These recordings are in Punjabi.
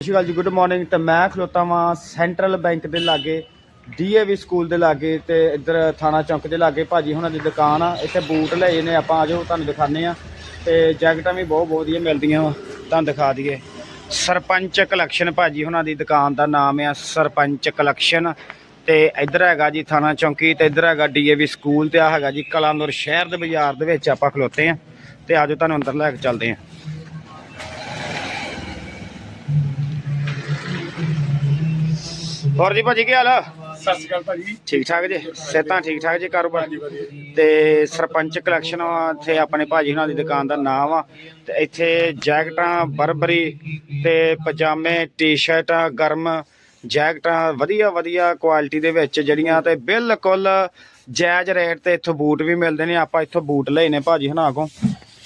ਸਤਿ ਸ਼੍ਰੀ ਅਕਾਲ ਜੀ ਗੁੱਡ ਮਾਰਨਿੰਗ ਤੇ ਮੈਂ ਖਲੋਤਾ ਵਾਂ ਸੈਂਟਰਲ ਬੈਂਕ ਦੇ ਲਾਗੇ ਡੀਏਵੀ ਸਕੂਲ ਦੇ ਲਾਗੇ ਤੇ ਇੱਧਰ ਥਾਣਾ ਚੌਂਕ ਦੇ ਲਾਗੇ। ਭਾਜੀ ਹੁਣਾਂ ਦੀ ਦੁਕਾਨ ਆ, ਇੱਥੇ ਬੂਟ ਲਏ ਨੇ, ਆਪਾਂ ਆਜੋ ਤੁਹਾਨੂੰ ਦਿਖਾਣੇ ਆ ਤੇ ਜੈਕਟਾਂ ਵੀ ਬਹੁਤ ਬਹੁਤ ਵਧੀਆ ਮਿਲਦੀਆਂ ਵਾ, ਤੁਹਾਨੂੰ ਦਿਖਾ ਦਈਏ। ਸਰਪੰਚ ਕਲੈਕਸ਼ਨ ਭਾਜੀ ਹੁਣਾਂ ਦੀ ਦੁਕਾਨ ਦਾ ਨਾਮ ਆ ਸਰਪੰਚ ਕਲੈਕਸ਼ਨ ਤੇ ਇੱਧਰ ਹੈਗਾ ਜੀ ਥਾਣਾ ਚੌਂਕੀ, ਤੇ ਇੱਧਰ ਹੈਗਾ ਡੀਏਵੀ ਸਕੂਲ ਤੇ ਆ ਹੈਗਾ ਜੀ ਕਲਾਨੌਰ ਸ਼ਹਿਰ ਦੇ ਬਾਜ਼ਾਰ ਦੇ ਵਿੱਚ ਆਪਾਂ ਖਲੋਤੇ ਆ ਤੇ ਆਜੋ ਤੁਹਾਨੂੰ ਅੰਦਰ ਲੈ ਕੇ ਚੱਲਦੇ ਆ ਹੋਰ ਜੀ ਭਾਜੀ ਕੀ ਹਾਲ ਆ? ਸਤਿ ਸ਼੍ਰੀ ਅਕਾਲ ਭਾਜੀ। ਠੀਕ ਠਾਕ ਜੀ? ਸਿਹਤਾਂ ਠੀਕ ਠਾਕ ਜੀ ਕਾਰੋਬਾਰ? ਤੇ ਸਰਪੰਚ ਕਲੈਕਸ਼ਨ ਇੱਥੇ ਆਪਣੇ ਭਾਜੀ ਹੁਣਾਂ ਦੀ ਦੁਕਾਨ ਦਾ ਨਾਮ ਆ ਤੇ ਇੱਥੇ ਜੈਕਟਾਂ ਬਰਬਰੀ ਤੇ ਪਜਾਮੇ ਟੀ-ਸ਼ਰਟਾਂ ਗਰਮ ਜੈਕਟਾਂ ਵਧੀਆ ਵਧੀਆ ਕੁਆਲਿਟੀ ਦੇ ਵਿੱਚ ਜਿਹੜੀਆਂ ਤੇ ਬਿਲਕੁਲ ਜਾਇਜ਼ ਰੇਟ ਤੇ ਇੱਥੋਂ ਬੂਟ ਵੀ ਮਿਲਦੇ ਨੇ। ਆਪਾਂ ਇੱਥੋਂ ਬੂਟ ਲਏ ਨੇ ਭਾਜੀ ਹੁਣਾਂ ਕੋਲ।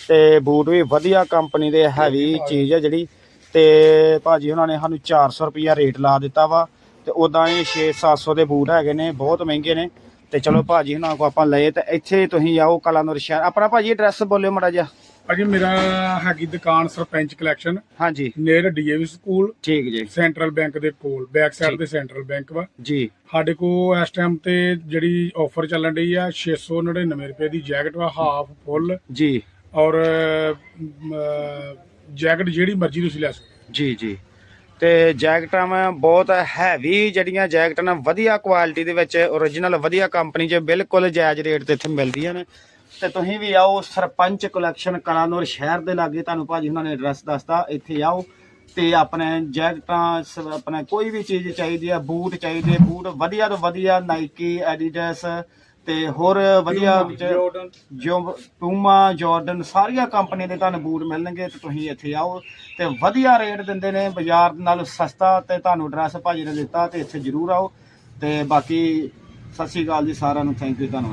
ਤੇ ਬੂਟ ਵੀ ਵਧੀਆ ਕੰਪਨੀ ਦੇ ਹੈਵੀ ਚੀਜ਼ ਆ ਜਿਹੜੀ। ਤੇ ਭਾਜੀ ਹੁਣਾਂ ਨੇ ਸਾਨੂੰ 400 ਰੁਪਿਆ ਰੇਟ ਲਾ ਦਿੱਤਾ ਵਾ। ਤੇ ਉਦਾਂ ਹੀ 6-700 ਦੇ ਬੂਟ ਹੈਗੇ ਨੇ ਬਹੁਤ ਮਹਿੰਗੇ ਨੇ। ਤੇ ਚਲੋ ਭਾਜੀ ਹੁਣਾਂ ਕੋ ਆਪਾਂ ਲਏ ਤੇ ਇੱਥੇ ਤੁਸੀਂ ਆਓ ਕਲਾਨੌਰ ਸ਼ਹਿਰ। ਆਪਣਾ ਭਾਜੀ ਐਡਰੈਸ ਬੋਲਿਓ ਮੜਾ ਜਿਹਾ। ਭਾਜੀ ਮੇਰਾ ਹੈਗੀ ਦੁਕਾਨ ਸਰਪੰਚ ਕਲੈਕਸ਼ਨ ਹਾਂਜੀ। Near DAV school. ਠੀਕ ਜੀ। ਸੈਂਟਰਲ ਬੈਂਕ ਦੇ ਕੋਲ ਬੈਕ ਸਾਈਡ। ਤੇ ਸੈਂਟਰਲ ਬੈਂਕ ਵਾ। ਜੀ। ਸਾਡੇ ਕੋ ਇਸ ਟਾਈਮ ਤੇ ਜਿਹੜੀ ਆਫਰ ਚੱਲਣ ਰਹੀ ਆ 699 ਰੁਪਏ ਦੀ ਜੈਕਟ ਵਾ ਹਾਫ ਫੁੱਲ ਜੀ। ਔਰ ਜੈਕਟ ਜਿਹੜੀ ਮਰਜ਼ੀ ਤੁਸੀਂ ਲੈ ਸਕੋ ਜੀ ਜੀ। ਤੇ ਜੈਕਟਾਂ ਮੈਂ ਬਹੁਤ ਹੈਵੀ ਜਿਹੜੀਆਂ ਜੈਕਟਾਂ ਨੇ, ਵਧੀਆ ਕੁਆਲਿਟੀ ਦੇ ਵਿੱਚ origignal ਵਧੀਆ ਕੰਪਨੀ 'ਚ ਬਿਲਕੁਲ ਜਾਇਜ਼ ਰੇਟ ਤੇ ਇੱਥੇ ਮਿਲਦੀਆਂ ਨੇ। ਤੇ ਤੁਸੀਂ ਵੀ ਆਓ ਸਰਪੰਚ ਕਲੈਕਸ਼ਨ ਕਲਾਨੌਰ ਸ਼ਹਿਰ ਦੇ ਲਾਗੇ, ਤੁਹਾਨੂੰ ਭਾਜੀ ਉਹਨਾਂ ਨੇ ਐਡਰੈਸ ਦੱਸਤਾ, ਇੱਥੇ ਆਓ। ਤੇ ਆਪਣੇ ਜੈਕਟਾਂ, ਸ- ਆਪਣੇ ਕੋਈ ਵੀ ਚੀਜ਼ ਚਾਹੀਦੀ ਆ, ਬੂਟ ਚਾਹੀਦੇ, ਬੂਟ ਵਧੀਆ ਤੋਂ ਵਧੀਆ ਨਾਈਕੀ ਐਡੀਡਾਸ ਤੇ ਹੋਰ ਵਧੀਆ ਵਿੱਚ Jordan। ਜੋ ਪੂਮਾ ਜਾਰਡਨ ਸਾਰੀਆਂ ਕੰਪਨੀ ਦੇ ਤੁਹਾਨੂੰ ਬੂਟ ਮਿਲਣਗੇ ਤੇ ਤੁਸੀਂ ਇੱਥੇ ਆਓ ਤੇ ਵਧੀਆ ਰੇਟ ਦਿੰਦੇ ਨੇ ਬਾਜ਼ਾਰ ਨਾਲੋਂ ਸਸਤਾ ਤੇ ਤੁਹਾਨੂੰ ਐਡਰੈਸ ਭਾਜੀ ਨੇ ਦਿੱਤਾ ਤੇ ਇੱਥੇ ਜ਼ਰੂਰ ਆਓ ਤੇ ਬਾਕੀ ਸਤਿ ਸ਼੍ਰੀ ਅਕਾਲ ਜੀ ਸਾਰਿਆਂ ਨੂੰ ਥੈਂਕ ਯੂ ਧੰਨਵਾਦ